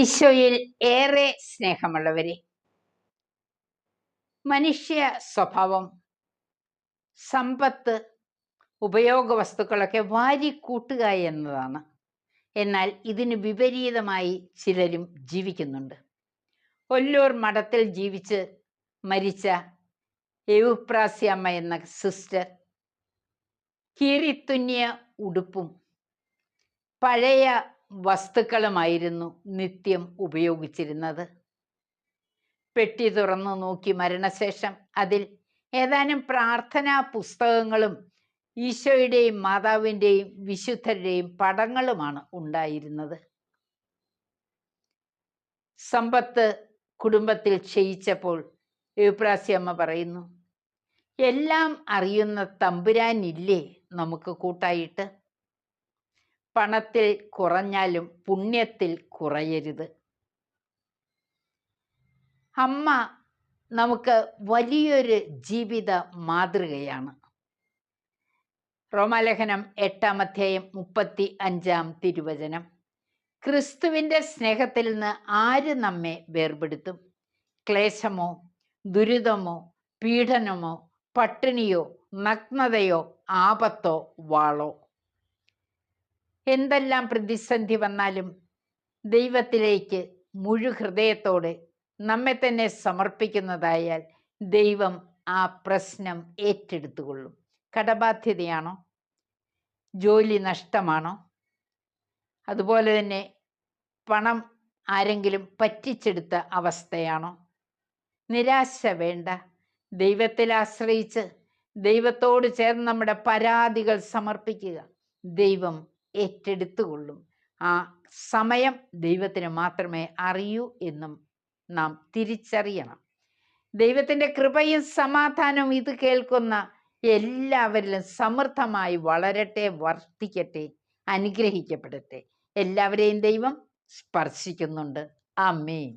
ഈശോയിൽ ഏറെ സ്നേഹമുള്ളവരെ മനുഷ്യ സ്വഭാവം സമ്പത്ത് ഉപയോഗ വസ്തുക്കളൊക്കെ വാരിക്കൂട്ടുക എന്നതാണ്. എന്നാൽ ഇതിന് വിപരീതമായി ചിലരും ജീവിക്കുന്നുണ്ട്. ഒല്ലൂർ മഠത്തിൽ ജീവിച്ച് മരിച്ച എവുപ്രാസ്യമ്മ എന്ന സിസ്റ്റർ കീറിത്തുന്നിയ ഉടുപ്പും പഴയ വസ്തുക്കളുമായിരുന്നു നിത്യം ഉപയോഗിച്ചിരുന്നത്. പെട്ടി തുറന്നു നോക്കി മരണശേഷം അതിൽ ഏതാനും പ്രാർത്ഥനാ പുസ്തകങ്ങളും ഈശോയുടെയും മാതാവിന്റെയും വിശുദ്ധരുടെയും പടങ്ങളുമാണ് ഉണ്ടായിരുന്നത്. സമ്പത്ത് കുടുംബത്തിൽ ക്ഷയിച്ചപ്പോൾ യുപ്രാസ്യമ്മ പറയുന്നു എല്ലാം അറിയുന്ന തമ്പുരാനില്ലേ നമുക്ക് കൂട്ടായിട്ട്? പണത്തിൽ കുറഞ്ഞാലും പുണ്യത്തിൽ കുറയരുത്. അമ്മ നമുക്ക് വലിയൊരു ജീവിത മാതൃകയാണ്. റോമാലേഖനം എട്ടാം അധ്യായം മുപ്പത്തി അഞ്ചാം തിരുവചനം. ക്രിസ്തുവിന്റെ സ്നേഹത്തിൽ നിന്ന് ആര് നമ്മെ വേർപെടുത്തും? ക്ലേശമോ ദുരിതമോ പീഡനമോ പട്ടിണിയോ നഗ്നതയോ ആപത്തോ വാളോ? എന്തെല്ലാം പ്രതിസന്ധി വന്നാലും ദൈവത്തിലേക്ക് മുഴു ഹൃദയത്തോടെ നമ്മെ തന്നെ സമർപ്പിക്കുന്നതായാൽ ദൈവം ആ പ്രശ്നം ഏറ്റെടുത്തുകൊള്ളും. കടബാധ്യതയാണോ? ജോലി നഷ്ടമാണോ? അതുപോലെ തന്നെ പണം ആരെങ്കിലും പറ്റിച്ചെടുത്ത അവസ്ഥയാണോ? നിരാശ വേണ്ട. ദൈവത്തിൽ ആശ്രയിച്ച് ദൈവത്തോട് ചേർന്ന് നമ്മുടെ പരാതികൾ സമർപ്പിക്കുക. ദൈവം ഏറ്റെടുത്തുകൊള്ളും. ആ സമയം ദൈവത്തിന് മാത്രമേ അറിയൂ എന്നും നാം തിരിച്ചറിയണം. ദൈവത്തിന്റെ കൃപയും സമാധാനവും ഇത് കേൾക്കുന്ന എല്ലാവരിലും സമൃദ്ധമായി വളരട്ടെ വർദ്ധിക്കട്ടെ അനുഗ്രഹിക്കപ്പെടട്ടെ. എല്ലാവരെയും ദൈവം സ്പർശിക്കുന്നുണ്ട്. അമ്മേൻ